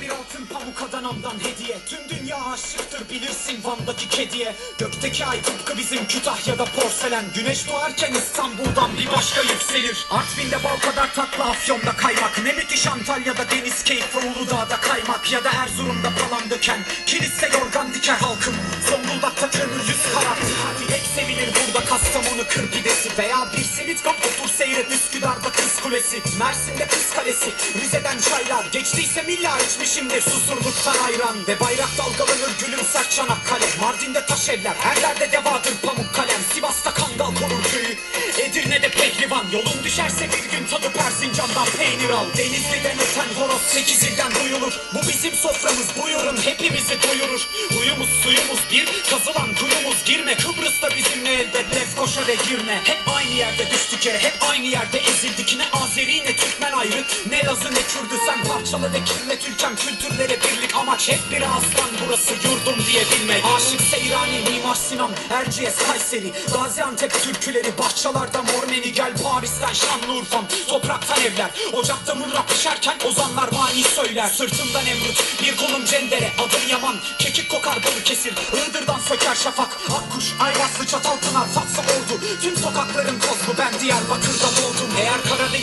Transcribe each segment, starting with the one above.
bir altın pamuk Adana'mdan hediye. Tüm dünya aşıktır bilirsin Van'daki kediye. Gökteki ay tıpkı bizim Kütahya'da porselen. Güneş doğarken İstanbul'dan bir başka yükselir. Artvin'de bal kadar tatlı Afyon'da kaymak. Ne müthiş Antalya'da deniz keyfi Uludağ'da kaymak. Ya da Erzurum'da palan döken. Kilise yorgan diker halkım. Zonguldak'ta kömür Veya bir simit kap otur seyret Üsküdar'da kız kulesi. Mersin'de kız kalesi Rize'den çaylar. Geçtiyse milla içmişimdir Susurluktan ayran Ve bayrak dalgalanır gülümser Çanakkale. Mardin'de taş evler Her yerde devadır pamuk kalem. Sivas'ta kangal korur köyü Edirne'de pehlivan. Yolun düşerse bir gün tadı Erzincan'dan peynir al. Denizli'den öten horoz sekiz ilden duyulur. Bu bizim hepimizi doyurur. Huyumuz suyumuz bir kazılan kuyumuz girme. Kıbrıs'ta bizimle elbet Lefkoşa ve girme. Hep aynı yerde düştük yere hep aynı yerde ezildik. Ne Azeri ne Türkmen ayrı ne Lazı ne Kürdü. Sen parçalı ve kirlet ülkem kültürlere birlik Amaç. Hep bir aslan burası yurdum diye bilmek Aşık Seyrani Mimar Sinan Erciyes Kayseri. Gaziantep türküleri Bahçalarda Mormeni gel Paris'ten Şanlıurfa'm. Topraktan evler Ocakta mırra pişerken ozanlar mani söyler. Sırtımdan emrut bir kolum cendere Adım Yaman kekik kokar Balıkesir Iğdır'dan söker şafak. Akkuş Ayvaslı Çatalpınar Fatsa oldu. Tüm sokakların tozlu. Ben Diyarbakır'da doğdum. Eğer Karadeniz'den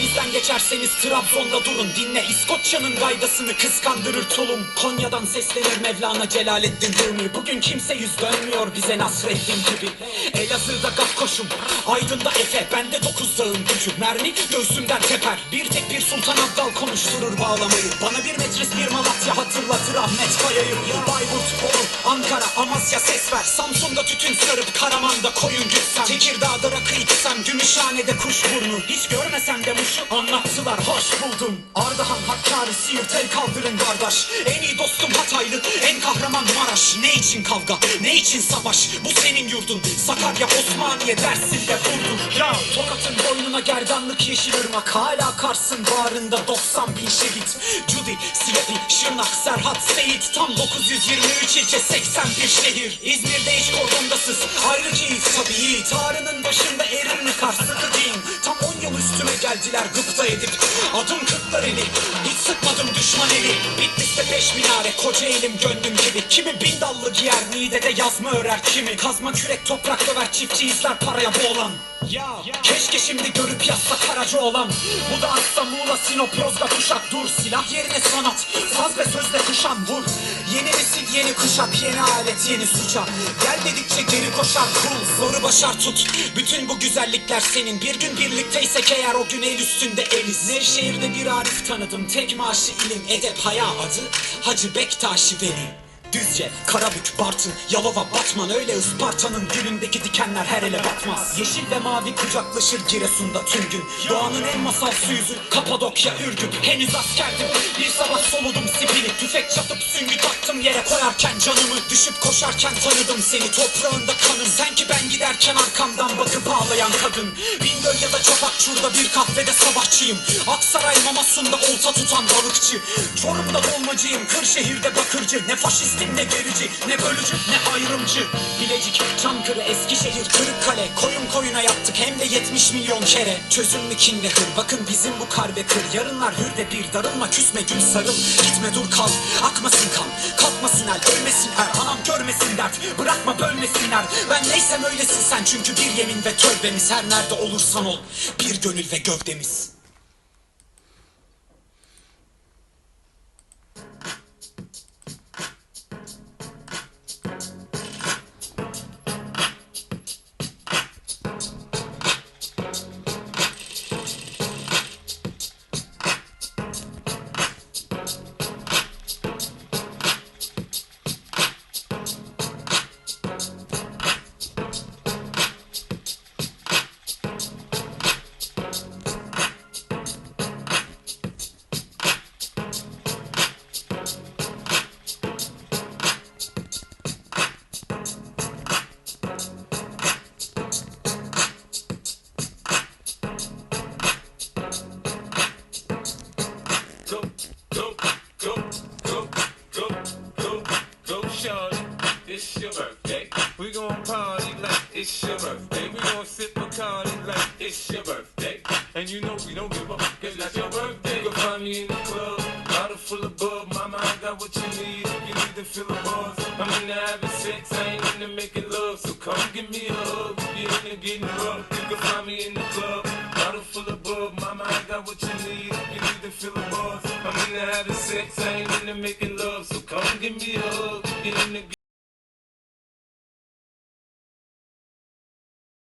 geçerseniz Trabzon'da durun Dinle. İskoçya'nın gaydasını kıskandırır tulum. Konya'dan seslenir Mevlana Celaleddin Rumi Bugün kimse yüz dönmüyor bize Nasreddin gibi. Elazığ'da Gafkoş'um Aydın'da Efe Bende dokuz dağın gücü. Mermi göğsümden teper Bir tek bir Sultan Abdal konuşturur bağlamayı. Bana bir metris bir Malatya hatırlatır Ahmet Kaya'yı. Bayburt, Bolu, Ankara, Amasya ses ver. Samsun'da tütün sarıp Karaman'da koyun gütsem Tekirdağ'da rakı içsem Gümüşhane'de kuş burnu. Hiç görmesem de muşu anlattılar hoş buldum. Ardahan, Hakkari, Siirt el kaldırın kardeş. En iyi dostum Hataylı, en kahraman Maraş. Ne için kavga, ne için savaş? Bu senin yurdun, Sakarya, Osmaniye, Dersim'de vurdun Ya Tokat'ın boynuna gerdanlık yeşil ırmak. Hala Kars'ın bağrında 90 bin şehit. Cudi, Silepi, Şırnak, Serhat, Seyit. Tam 923 ilçe 81 şehir. İzmir'de hiç kordondasız. Ayrıcıyız tabii. Yiğit Ağrının başında erir mi kar sıkı giyin Tam 10 yıl üstüme geldiler gıpta edip Adım kırklar eli sıkmadım düşman eli. Bitlis'te beş minare. Koca elim gönlüm gibi. Kimi bin dallı giyer Niğde'de yazma örer. Kimi Kazma kürek toprak döver. Çiftçi izler paraya boğulan. Ya keşke şimdi görüp yazsa karaca olan Bu da asla Muğla Sinop Yozgat Uşak dur Silah yerine sanat. Saz ve sözle kuşan vur. Yeni nesil yeni kuşak. Yeni alet yeni suça. Gel dedikçe geri koşar. Kul Zoru başar tut. Bütün bu güzellikler senin. Bir gün birlikteysek eğer o gün el üstünde eliz. Nevşehir'de bir Arif tanıdım. Tek maaşı ilim edep haya adı Hacı Bektaşi Veli Düzce, Karabük, Bartın, Yalova, Batman. Öyle Isparta'nın gülündeki dikenler her ele batmaz. Yeşil ve mavi kucaklaşır Giresun'da tüm gün. Doğanın en masal yüzü Kapadokya, Ürgüp Henüz askerdim. Bir sabah soludum sipili Tüfek çatıp süngü taktım yere koyarken canımı Düşüp koşarken tanıdım seni. Toprağında kanım Sen ki ben giderken arkamdan bakıp ağlayan kadın. Bingöl ya da Çapakçur'da bir kahvede sabahçıyım Aksaray Mamasun'da olta tutan balıkçı. Çorum'da dolmacıyım Kırşehir'de bakırcı. Ne faşistim ne gerici ne bölücü ne ayrımcı. Bilecik, Çankırı, Eskişehir, Kırıkkale. Koyun koyuna yaptık hem de 70 milyon kere. Çözüm mü kin ve hır? Bakın bizim bu kar ve kır. Yarınlar hür ve bir darılma küsme gül sarıl. Gitme dur kal akmasın kan. Kalkmasın el ölmesin er. Anam görmesin dert bırakma bölmesinler. Ben neysem öylesin sen. Çünkü bir yemin ve tövbemiz Her nerede olursan ol. Bir gönül ve gövdemiz birthday. We gon' sip Bacardi like it's your birthday. And you know we don't give up, cause that's your birthday. You can find me in the club, bottle full of bub. Mama, I got what you need. You need to feel the buzz. I'm into having sex, I ain't into making love. So come give me a hug. You're into getting rough, you can find me in the club. Bottle full of bug, mama, I got what you need. You need to feel the buzz. I'm into having sex, I ain't into making love. So come give me a hug. You're into